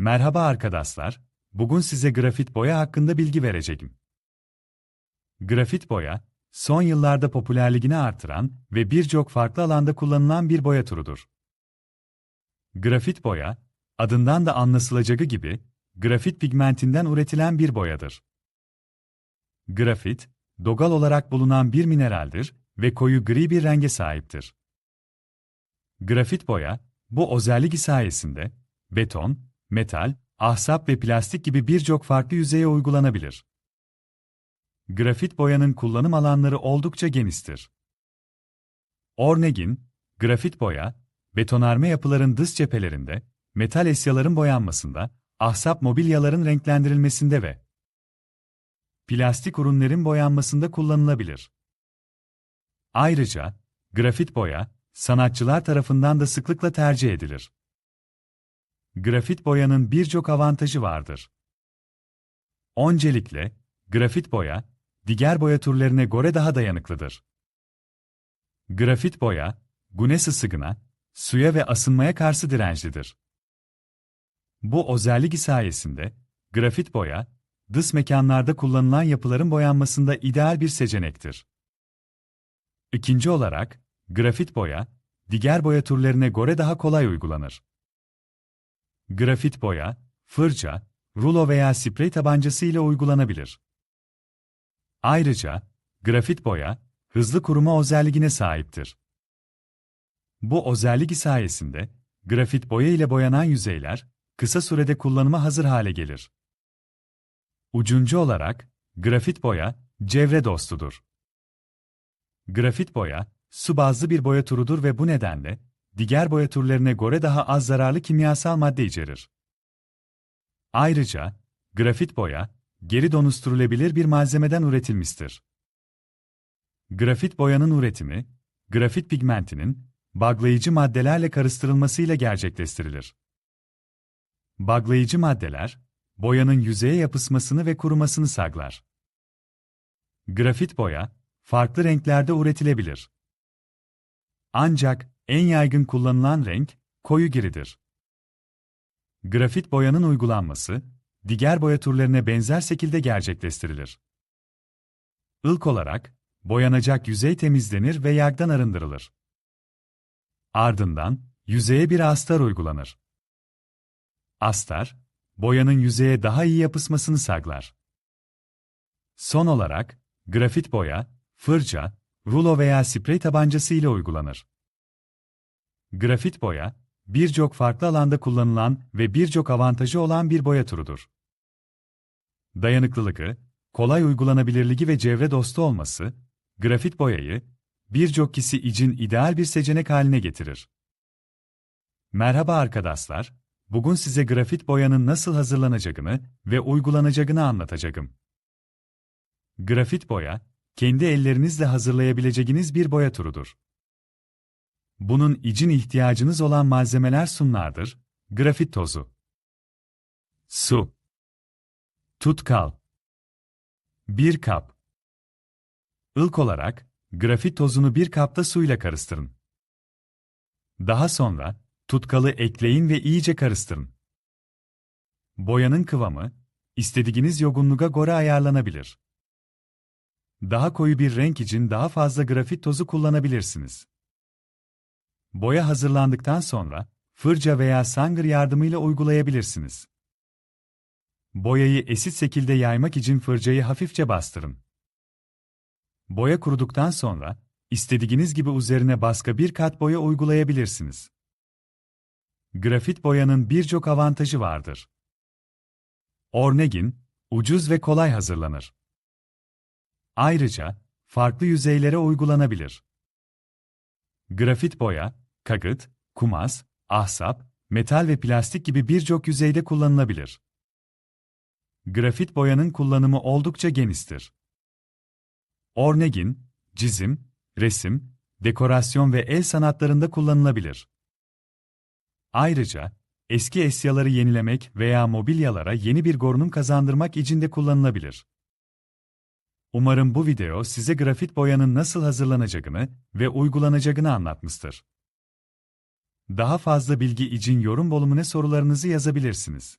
Merhaba arkadaşlar, bugün size grafit boya hakkında bilgi vereceğim. Grafit boya, son yıllarda popülerliğini artıran ve birçok farklı alanda kullanılan bir boya türüdür. Grafit boya, adından da anlaşılacağı gibi, grafit pigmentinden üretilen bir boyadır. Grafit, dogal olarak bulunan bir mineraldir ve koyu gri bir renge sahiptir. Grafit boya, bu özelliği sayesinde, beton, metal, ahşap ve plastik gibi birçok farklı yüzeye uygulanabilir. Grafit boyanın kullanım alanları oldukça geniştir. Örneğin, grafit boya, betonarme yapıların dış cephelerinde, metal eşyaların boyanmasında, ahşap mobilyaların renklendirilmesinde ve plastik ürünlerin boyanmasında kullanılabilir. Ayrıca, grafit boya, sanatçılar tarafından da sıklıkla tercih edilir. Grafit boyanın birçok avantajı vardır. Öncelikle, grafit boya, diğer boya türlerine göre daha dayanıklıdır. Grafit boya, güneş ısıgına, suya ve asınmaya karşı dirençlidir. Bu özellik sayesinde, grafit boya, dış mekanlarda kullanılan yapıların boyanmasında ideal bir seçenektir. İkinci olarak, grafit boya, diğer boya türlerine göre daha kolay uygulanır. Grafit boya, fırça, rulo veya sprey tabancası ile uygulanabilir. Ayrıca, grafit boya, hızlı kuruma özelliğine sahiptir. Bu özellik sayesinde, grafit boya ile boyanan yüzeyler, kısa sürede kullanıma hazır hale gelir. Ucuncu olarak, grafit boya, çevre dostudur. Grafit boya, su bazlı bir boya türüdür ve bu nedenle, diğer boya türlerine göre daha az zararlı kimyasal madde içerir. Ayrıca, grafit boya, geri dönüştürülebilir bir malzemeden üretilmiştir. Grafit boyanın üretimi, grafit pigmentinin, bağlayıcı maddelerle karıştırılmasıyla gerçekleştirilir. Bağlayıcı maddeler, boyanın yüzeye yapışmasını ve kurumasını sağlar. Grafit boya, farklı renklerde üretilebilir. Ancak, en yaygın kullanılan renk, koyu giridir. Grafit boyanın uygulanması, diğer boya türlerine benzer şekilde gerçekleştirilir. İlk olarak, boyanacak yüzey temizlenir ve yağdan arındırılır. Ardından, yüzeye bir astar uygulanır. Astar, boyanın yüzeye daha iyi yapışmasını sağlar. Son olarak, grafit boya, fırça, rulo veya sprey tabancası ile uygulanır. Grafit boya, birçok farklı alanda kullanılan ve birçok avantajı olan bir boya türüdür. Dayanıklılığı, kolay uygulanabilirliği ve çevre dostu olması, grafit boyayı, birçok kişi için ideal bir seçenek haline getirir. Merhaba arkadaşlar, bugün size grafit boyanın nasıl hazırlanacağını ve uygulanacağını anlatacağım. Grafit boya, kendi ellerinizle hazırlayabileceğiniz bir boya türüdür. Bunun için ihtiyacınız olan malzemeler sunlardır, grafit tozu, su, tutkal, bir kap. İlk olarak, grafit tozunu bir kapta suyla karıştırın. Daha sonra, tutkalı ekleyin ve iyice karıştırın. Boyanın kıvamı, istediğiniz yogunluğa göre ayarlanabilir. Daha koyu bir renk için daha fazla grafit tozu kullanabilirsiniz. Boya hazırlandıktan sonra, fırça veya sangır yardımıyla uygulayabilirsiniz. Boyayı esit şekilde yaymak için fırçayı hafifçe bastırın. Boya kuruduktan sonra, istediğiniz gibi üzerine başka bir kat boya uygulayabilirsiniz. Grafit boyanın birçok avantajı vardır. Örneğin, ucuz ve kolay hazırlanır. Ayrıca, farklı yüzeylere uygulanabilir. Grafit boya, kagıt, kumas, ahsap, metal ve plastik gibi birçok yüzeyde kullanılabilir. Grafit boyanın kullanımı oldukça geniştir. Örneğin, çizim, resim, dekorasyon ve el sanatlarında kullanılabilir. Ayrıca, eski eşyaları yenilemek veya mobilyalara yeni bir görünüm kazandırmak için de kullanılabilir. Umarım bu video size grafit boyanın nasıl hazırlanacağını ve uygulanacağını anlatmıştır. Daha fazla bilgi için yorum bölümüne sorularınızı yazabilirsiniz.